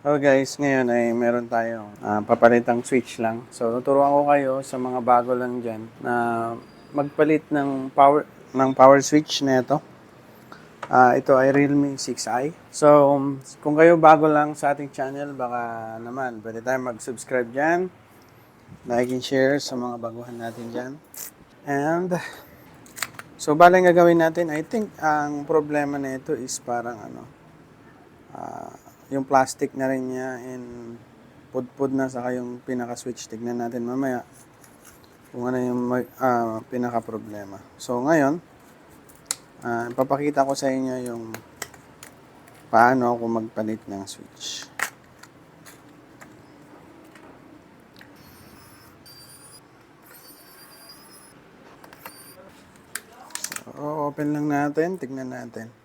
Hello guys, ngayon ay meron tayong ah, papalitang switch lang. So tuturuan ko kayo sa mga bago lang dyan na magpalit ng power ng power switch na ito. Ah, ito ay Realme 6i. So kung kayo bago lang sa ating channel, baka naman pwede tayo mag-subscribe dyan. Like and share sa mga baguhan natin dyan. And so bala nga gawin natin, I think ang problema na ito is parang ano, ah, yung plastic na rin niya and pudpud na saka yung pinaka-switch. Tignan natin mamaya kung ano yung mag- ah, pinaka-problema. So ngayon, ah, papakita ko sa inyo yung paano ako magpalit ng switch. So, open lang natin, tignan natin.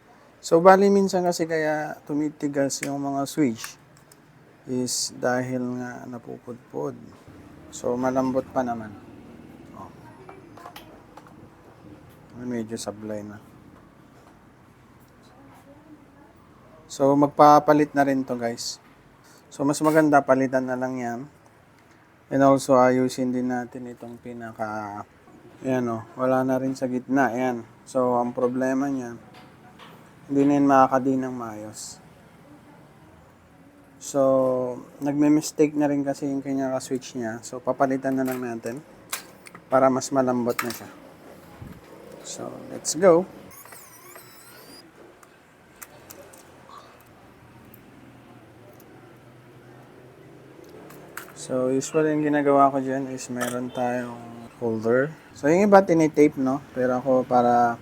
So, bali minsan kasi kaya tumitigas yung mga switch is dahil nga napupudpod. So, malambot pa naman. Oh. Medyo sablay na. So, magpapalit na rin to guys. So, mas maganda palitan na lang yan. And also, ayusin din natin itong pinaka... Yan o, wala na rin sa gitna. Yan. So, ang problema niya, hindi na yun makakadi ng maayos. So, nagme-mistake na rin kasi yung kanya ka-switch niya. So, papalitan na lang natin para mas malambot na siya. So, let's go. So, usually yung ginagawa ko dyan is meron tayong holder. So, yung iba tinitape, no? Pero ako para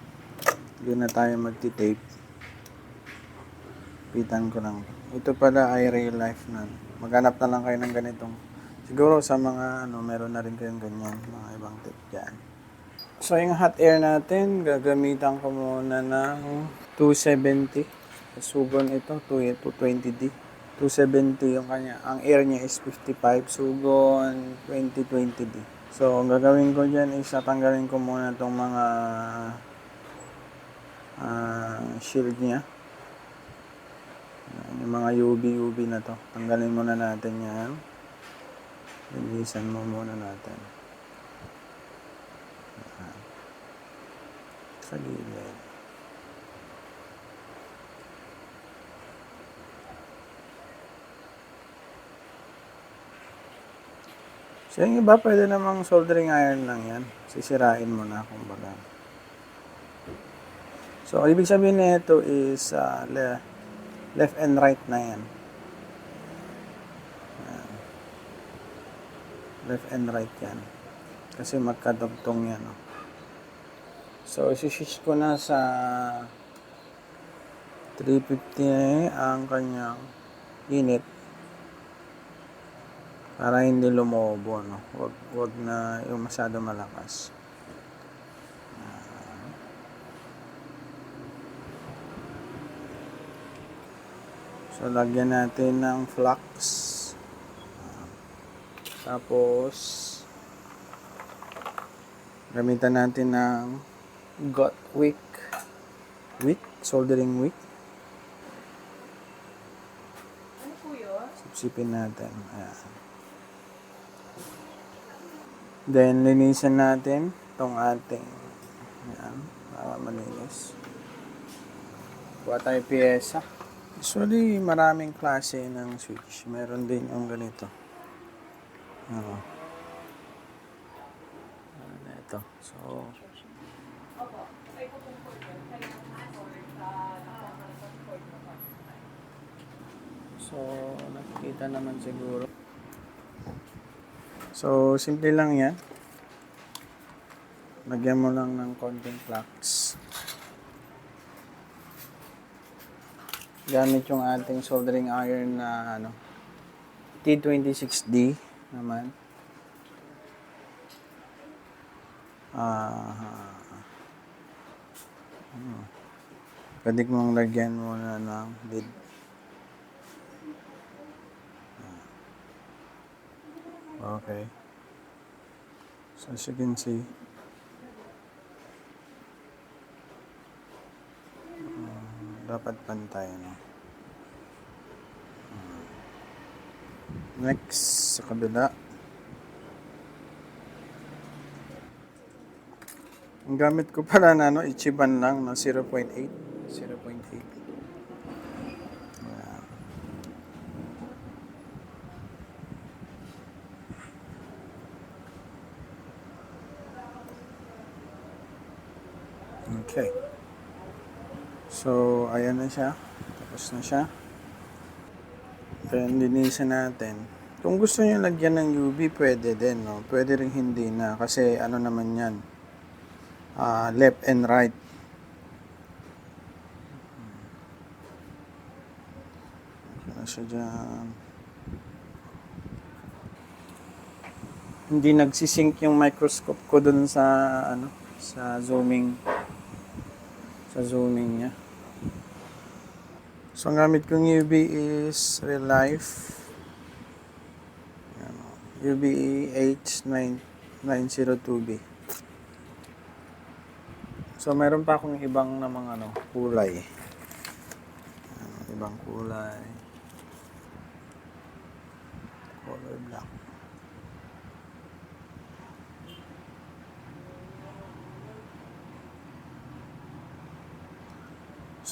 hindi na tayo magti-tape. Pitan ko lang. Ito pala ay real life na. Maghanap na lang kayo ng ganitong. Siguro sa mga ano, meron na rin kayong ganyan. Mga ibang tip dyan. So, yung hot air natin, gagamitan ko muna ng 270. Sugon ito, 220D. 270 yung kanya. Ang air niya is 55. Sugon 2020D. So, ang gagawin ko dyan is tatanggalin ko muna itong mga ah, shield niya. Mga UV, UV na to. Tanggalin muna natin yan. Linisan mo muna natin. Sa gilid. So yung iba pwede namang soldering iron lang yan. Sisirain mo na kumbaga. So ibig sabihin nito is le- left and right na yan. Left and right yan. Kasi magkadugtong yan. Oh. So isi-switch ko na sa 350 ang kanyang init para hindi lumobo no wag wag na yung masyado malakas so lagyan natin ng flux tapos gamitan natin ng got wick wick soldering wick Ano po yun? sipsipin natin ayan Then, linisan natin itong ating yan, para malinis. Kuha tayo pyesa. Usually, maraming klase ng switch. Meron din yung ganito. Ano. Ano ito. So, so, nakikita naman siguro. So, simple lang yan. Lagyan mo lang ng konting flux. Gamit yung ating soldering iron na ano, T26D naman. Ah, ano. Pwede mong lagyan muna ng lid. Okay. So as you can see, dapat pantay, no? Uh, Next, sa kabila. Ang gamit ko pala na ano, Ichiban lang na 0.8. 0.8. Ayan. Okay. So, ayan na siya. Tapos na siya. Then, linisan natin. Kung gusto niyo lagyan ng UV, pwede din, no? Pwede rin hindi na. Kasi, ano naman yan, ah, left and right. Ano siya dyan? Hindi nagsisync yung microscope ko dun sa, ano, sa zooming, sa zooming niya. So, ang gamit kong UV is Real Life. Ayan, o. UV H902B. So, meron pa akong ibang namang ano, kulay. Ayan, ibang kulay. Color black.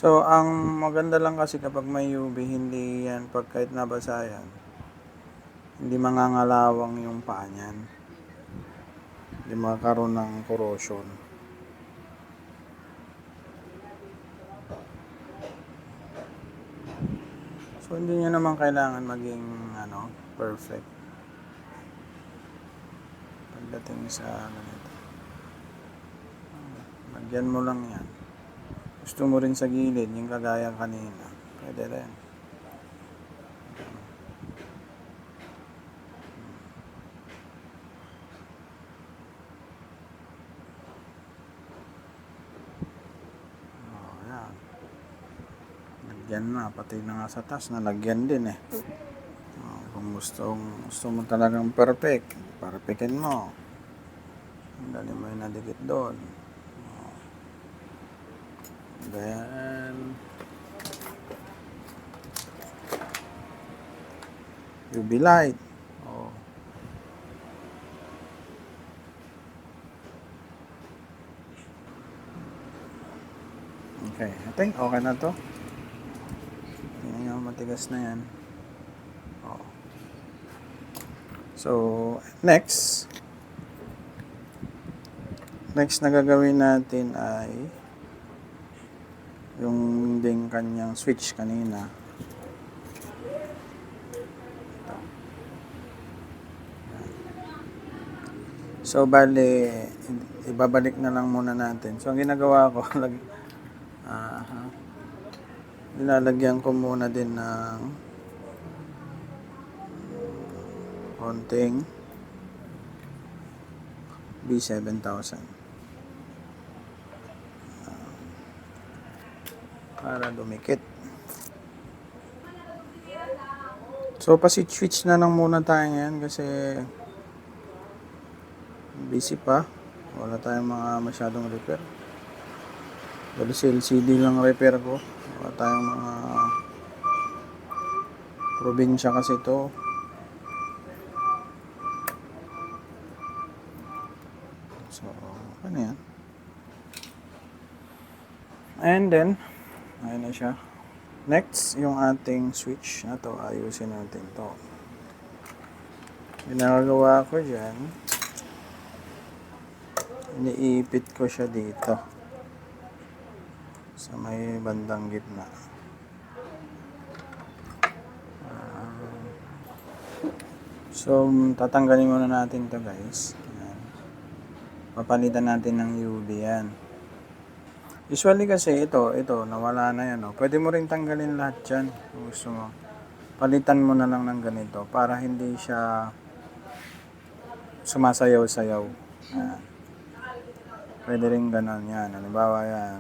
So, ang maganda lang kasi kapag may UV, hindi yan, pag kahit nabasa yan, hindi mangangalawang yung paa niyan. Hindi magkakaroon ng corrosion. So, hindi nyo naman kailangan maging, ano, perfect. Pagdating sa, ano nito. Lagyan mo lang yan. Gusto mo rin sa gilid, yung kagaya kanina. Pwede rin. Oh, yan. Lagyan na, pati na nga sa taas, nalagyan din eh. Oh, kung gusto, gusto mo talagang perfect, perfectin mo. Dali mo yung nadikit doon. Then, UV light. Oh. Okay, I think okay na to. Hindi nga matigas na yan. Oh. So, next. Next na gagawin natin ay yung ding kanyang switch kanina. So, bali, ibabalik na lang muna natin. So, ang ginagawa ko, lag, ha, nilalagyan ko muna din ng konting B7000. Para dumikit. So, pa-switch na lang muna tayo ngayon kasi busy pa. Wala tayong mga masyadong repair. Dali sa LCD lang repair ko. Wala tayong mga probinsya kasi to. So, ano yan? And then, Ayan na siya. Next, yung ating switch na to, ayusin natin to. Ginagawa ko dyan, iniipit ko siya dito. Sa may bandang gitna. Ah. so, tatanggalin muna natin to guys. Ayan. Papalitan natin ng UV yan. Usually kasi ito, ito, nawala na yan. Oh. Pwede mo rin tanggalin lahat dyan kung gusto mo. Palitan mo na lang ng ganito para hindi siya sumasayaw-sayaw. Yan. Pwede rin ganon yan. Halimbawa yan.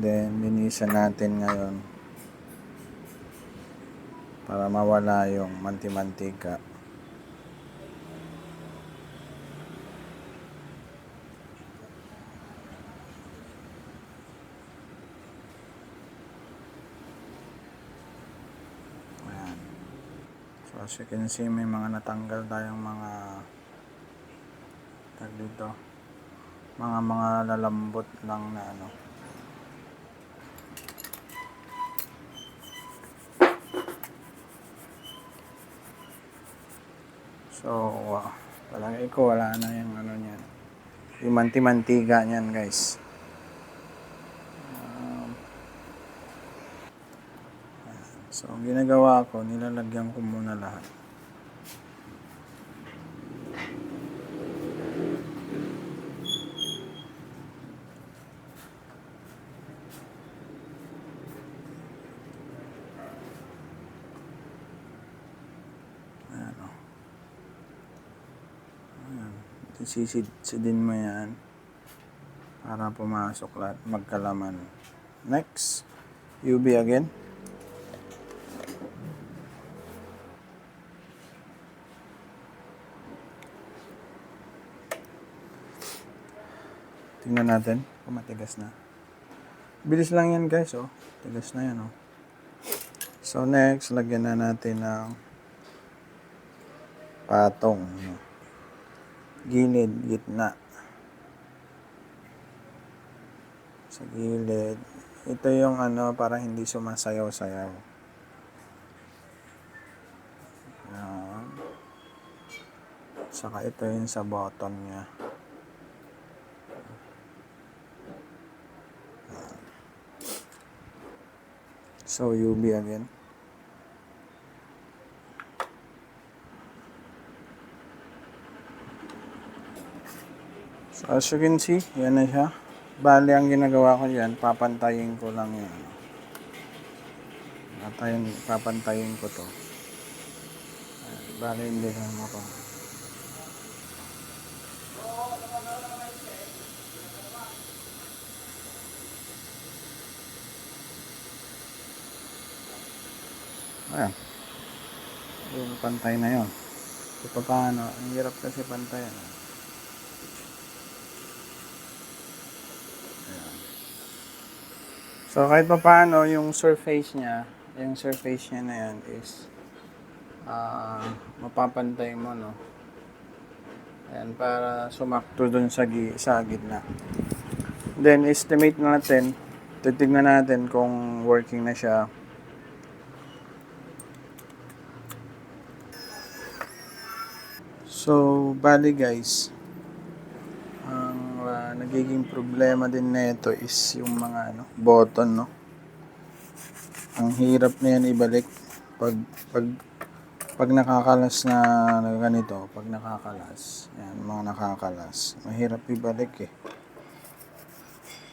Then, linisan natin ngayon para mawala yung manti-mantika. As you can see, may mga natanggal tayong mga tag dito. Mga mga lalambot lang na ano. So, uh, palagay ko wala na yung ano niyan. Yung manti-mantiga niyan, guys. So, ang ginagawa ko, nilalagyan ko muna lahat. Ayan o. Ayan. Sisidin mo yan para pumasok lahat, magkalaman. Next, UV again. Tingnan natin kung matigas na. Bilis lang yan guys, oh. Tigas na yan, oh. So next, lagyan na natin ng patong. no? Gilid, gitna. Sa gilid. Ito yung ano, para hindi sumasayaw-sayaw. Saka ito yung sa bottom niya. So, UV again. So, as you can see, yan na siya. Bali, ang ginagawa ko dyan, papantayin ko lang yan. Papantayin, papantayin ko to. Bali, hindi ka mapa. Ayan. Yung pantay na yon. So, paano? Ang hirap kasi pantayan. ah. So kahit pa paano yung surface niya, yung surface niya na yan is ah mapapantay mo no. Ayan, para sumakto dun sa, gi- sa gitna. Then estimate natin, titignan natin kung working na siya. So, bali guys, ang ah, nagiging problema din nito is yung mga ano, button, no? Ang hirap na yan ibalik pag pag pag nakakalas na ganito, pag nakakalas, yan, mga nakakalas, mahirap ibalik eh.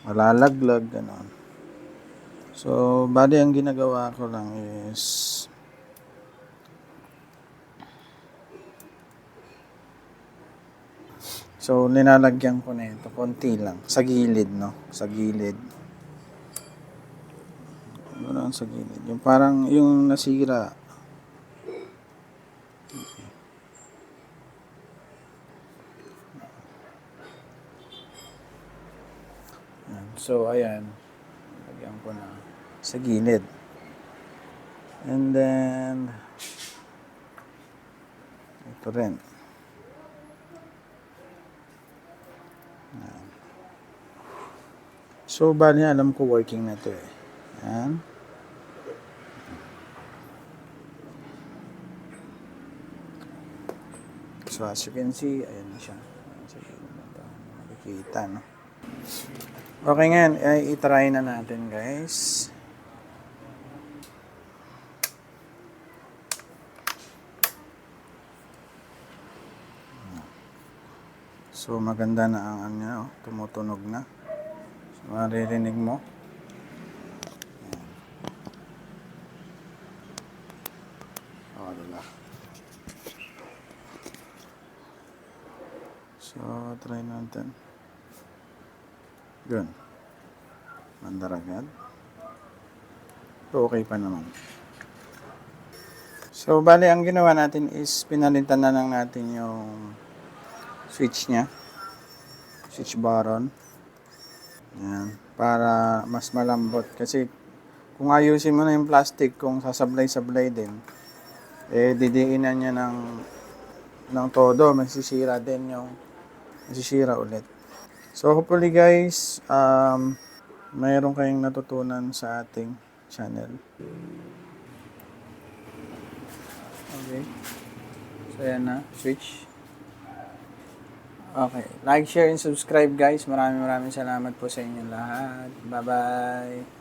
Malalaglag, ganon. So, bali ang ginagawa ko lang is So, nilalagyan ko na ito. Konti lang. Sa gilid, no? Sa gilid. Ano sa gilid. Yung parang, yung nasira. So, ayan. Lagyan ko na sa gilid. And then, ito rin. So, bali alam ko working na to eh. Yan. So, as you can see, ayan na siya. Ayan sa gilid na to. Makikita, no? Okay ngayon, ay itry na natin, guys. So, maganda na ang ano tumutunog na. Maririnig mo. Ayan. Oh, diba? So, try natin. Yun. Mandar agad. So, okay pa naman. So, bali, ang ginawa natin is pinalitan na lang natin yung switch niya. Switch button. Yan. Para mas malambot. Kasi kung ayusin mo na yung plastic, kung sasablay-sablay din, eh didiinan niya ng ng todo, masisira din yung masisira ulit. So hopefully guys, um, mayroon kayong natutunan sa ating channel. Okay. So yan na, switch. Okay. Like, share, and subscribe guys. Maraming maraming salamat po sa inyong lahat. Bye-bye.